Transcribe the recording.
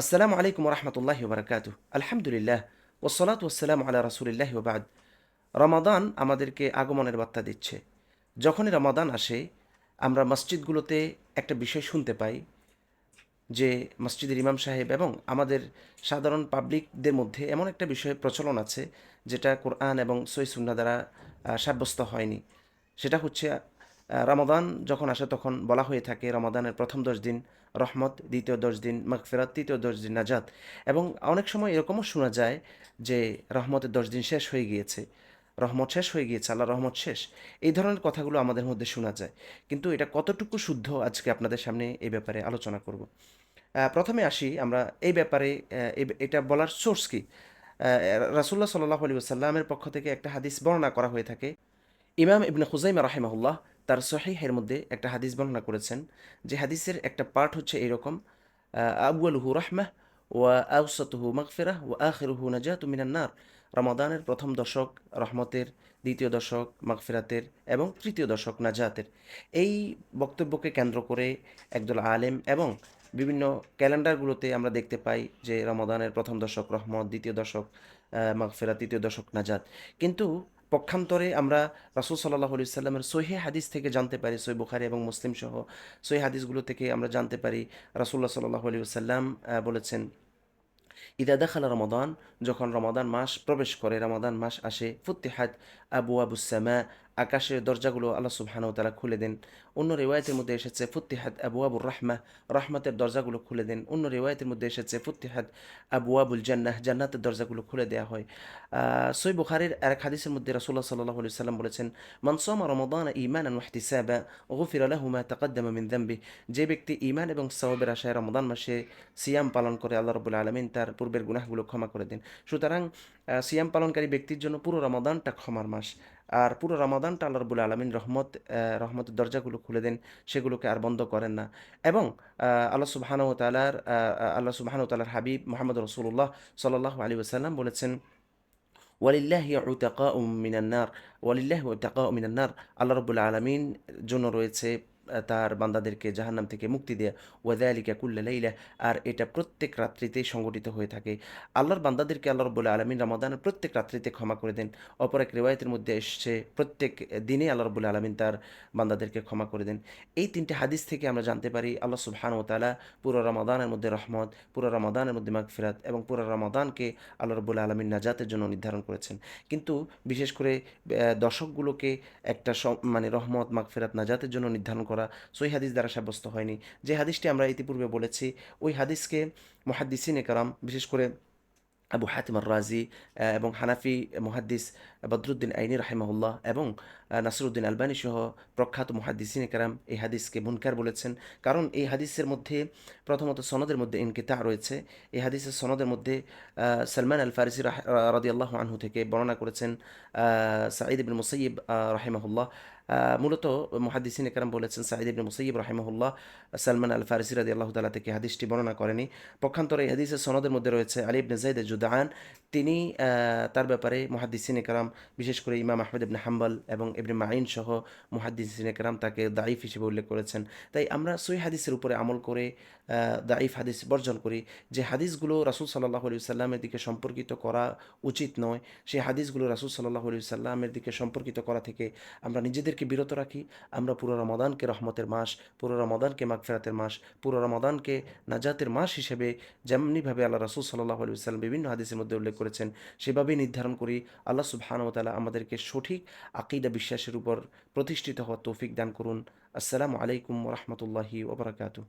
আসসালামু আলাইকুম রহমতুল্লাহ বারকাত আলহামদুলিল্লাহ ওসলাত ওসালাম আলা রাসুলিল্লাহ বাদ। রমাদান আমাদেরকে আগমনের বার্তা দিচ্ছে। যখনই রমাদান আসে, আমরা মসজিদগুলোতে একটা বিষয় শুনতে পাই যে মসজিদের ইমাম সাহেব এবং আমাদের সাধারণ পাবলিকদের মধ্যে এমন একটা বিষয়ে প্রচলন আছে যেটা কোরআন এবং সই সুন্না দ্বারা সাব্যস্ত হয়নি। সেটা হচ্ছে রমাদান যখন আসে তখন বলা হয়ে থাকে রমাদানের প্রথম দশ দিন রহমত, দ্বিতীয় দশ দিন মাগফিরাত, তৃতীয় দশ দিন নাজাত। এবং অনেক সময় এরকমও শোনা যায় যে রহমতের দশ দিন শেষ হয়ে গিয়েছে, রহমত শেষ হয়ে গিয়েছে আল্লাহ রহমত শেষ। এই ধরনের কথাগুলো আমাদের মধ্যে শোনা যায়। কিন্তু এটা কতটুকু শুদ্ধ আজকে আপনাদের সামনে এই ব্যাপারে আলোচনা করব। প্রথমে আসি আমরা এই ব্যাপারে এটা বলার সোর্স কি? রাসুল্লাহ সাল্লাহ আলী সাল্লামের পক্ষ থেকে একটা হাদিস বর্ণনা করা হয়ে থাকে। ইমাম ইবনে খুজাইমা রাহিমাহুল্লাহ তার সহিহের মধ্যে একটা হাদিস বর্ণনা করেছেন যে হাদিসের একটা পার্ট হচ্ছে এরকম আবুয়ালহু রাহমাহ ওয়া আউসাতুহু মাগফিরাহ ওয়া আখিরুহু নাজাতু মিনান নার। রমাদানের প্রথম দশক রহমতের, দ্বিতীয় দশক মাগফিরাতের এবং তৃতীয় দশক নাজাতের। এই বক্তব্যকে কেন্দ্র করে একদল আলেম এবং বিভিন্ন ক্যালেন্ডারগুলোতে আমরা দেখতে পাই যে রমাদানের প্রথম দশক রহমত, দ্বিতীয় দশক মাগফেরা তৃতীয় দশক নাজাত। কিন্তু পক্ষান্তরে আমরা রাসুল সাল্লাহ আলি সাল্লামের সহি হাদিস থেকে জানতে পারি সই বুখারি এবং মুসলিম সহ সহি হাদিসগুলো থেকে আমরা জানতে পারি। রাসুল্লাহ সাল্লাহ আলী সাল্লাম বলেছেন, ইদা দেখাল রমাদান যখন রমাদান মাস প্রবেশ করে, রমাদান মাস আসে ফুত্তিহাত আবু আবুসামা আকাশের দরজাগুলো আল্লাহ সুবহানাহু তালা খুলে দেন। অন্য রেওয়ায়তের মধ্যে এসেছে ফুত্তিহাত আবু আবুর রাহমা, রহমতের দরজাগুলো খুলে দেন। অন্য রেওয়ায়তের মধ্যে এসেছে ফুত্তিহাত আবু আবুল জান্নাহ, জান্নাতের দরজাগুলো খুলে দেওয়া হয়। সই বুখারের এক হাদিসের মধ্যে রাসুল্লাহ সাল্লাহ সাল্লাম বলেছেন মনসোমা রমাদান ইমান ওয়াহতিসাবা গফির আলাহুমা তাকাদ্দামা মিন দাম্বি। যে ব্যক্তি ইমান এবং সওয়াবের আশায় রমাদান মাসে সিয়াম পালন করে, আল্লাহ রবুল আলমিন তার পূর্বের গুনাহগুলো ক্ষমা করে দেন। সুতরাং সিয়াম পালনকারী ব্যক্তির জন্য পুরো রমাদানটা ক্ষমার মাস। আর পুরো রমাদানটা আল্লাহ রবুল আলমিন রহমত রহমতের দরজাগুলো খুলে দেন, সেগুলোকে আর বন্ধ করেন না। এবং আল্লাহ সুবাহানু তালার আল্লাহ সুবাহানু তালার হাবিব মোহাম্মদ রসুল্লাহ সাল্লাহ আলী ওসাল্লাম বলেছেন, ওয়ালিল্লাহি উতাকা মিনান্নার ওয়ালিল্লাহ উতাকা মিনান্নার আল্লাহ রবুল্লা আলমিন জন্য রয়েছে তার বান্দাদেরকে জাহান্নাম থেকে মুক্তি দেয়া। ওয়াদালিকা কুল্লা লাইলা। আর এটা প্রত্যেক রাত্রিতেই সংগঠিত হয়ে থাকে। আল্লাহর বান্দাদেরকে আল্লাহ রবুল্লা আলমিন রমাদানের প্রত্যেক রাত্রিতে ক্ষমা করে দেন। অপর এক রেওয়ায়তের মধ্যে এসছে প্রত্যেক দিনে আল্লাহ রবুল্লা আলমিন তার বান্দাদেরকে ক্ষমা করে দেন। এই তিনটে হাদিস থেকে আমরা জানতে পারি আল্লাহ সুবহান ও তালা পুরো রমাদানের মধ্যে রহমত পুরো রমাদানের মধ্যে মাগফিরাত এবং পুরো রমাদানকে আল্লাহ রবুল্লা আলমিন নাজাতের জন্য নির্ধারণ করেছেন। কিন্তু বিশেষ করে আহ, দশকগুলোকে একটা মানে রহমত মাগফিরাত নাজাতের জন্য নির্ধারণ করা সই হাদিস দ্বারা সাব্যস্ত হয়নি। যে হাদিসটি আমরা ইতিপূর্বে বলেছি, ওই হাদিসকে মহাদ্দিসিন একরাম, বিশেষ করে আবু হাতিম আর রাজি এবং হানাফি মুহাদ্দিস বদরুদ্দিন আইনি রাহিমাহুল্লাহ এবং নাসরুদ্দিন আলবানী সহ প্রখ্যাত মুহাদ্দিসিন কারাম এই হাদিসকে মুনকার বলেছেন। কারণ এই হাদিসের মধ্যে প্রথমত সনদের মধ্যে ইনকিতা রয়েছে। এই হাদিসের সনদের মধ্যে সালমান আল ফারিসি রাদি আল্লাহ আনহু থেকে বর্ণনা করেছেন সাঈদ ইবিন মুসাইব রাহিমাহুল্লাহ। মূলত মুহাদ্দিসিন কারাম বলেছেন, সাঈদ ইবিন মুসাইব রাহিমাহুল্লাহ, সালমান আল ফারিসি রাদি আল্লাহ তালা থেকে হাদিসটি বর্ণনা করেনি। পক্ষান্তরে এই হাদিসের সনদের মধ্যে রয়েছে আলী ইবনে জাইদ জুদান তিনি তার ব্যাপারে মুহাদ্দিসিন কারাম বিশেষ করে ইমাম আহমেদ ইবনে হাম্বল এবং ইবনে মাইন সহ মুহাদ্দিসিন কারাম তাকে দাইফ হিসেবে উল্লেখ করেছেন। তাই আমরা সই হাদিসের উপরে আমল করে দাইফ হাদিস বর্জন করি যে হাদিসগুলো রাসুল সাল্লাহ আলি সাল্লামের দিকে সম্পর্কিত করা উচিত নয়। সেই হাদিসগুলো রাসুল সাল্লাহ আলি সাল্লামের দিকে সম্পর্কিত করা থেকে আমরা নিজেদেরকে বিরত রাখি। আমরা পুরো রমাদানকে রহমতের মাস, পুরো রমাদানকে মাগফেরাতের মাস, পুরো রমাদানকে নাজাতের মাস হিসেবে যেমনিভাবে আল্লাহ রাসুল সাল্লাহ আলু বিভিন্ন হাদিসের মধ্যে উল্লেখ করেছেন, সেভাবেই নির্ধারণ করি, আল্লাহ সুবহানতালা আমাদেরকে সঠিক আকিদা বিশ্বাসের উপর প্রতিষ্ঠিত হওয়ার তৌফিক দান করুন। আসসালামু আলাইকুম রহমতুল্লাহি ওবরাকাতু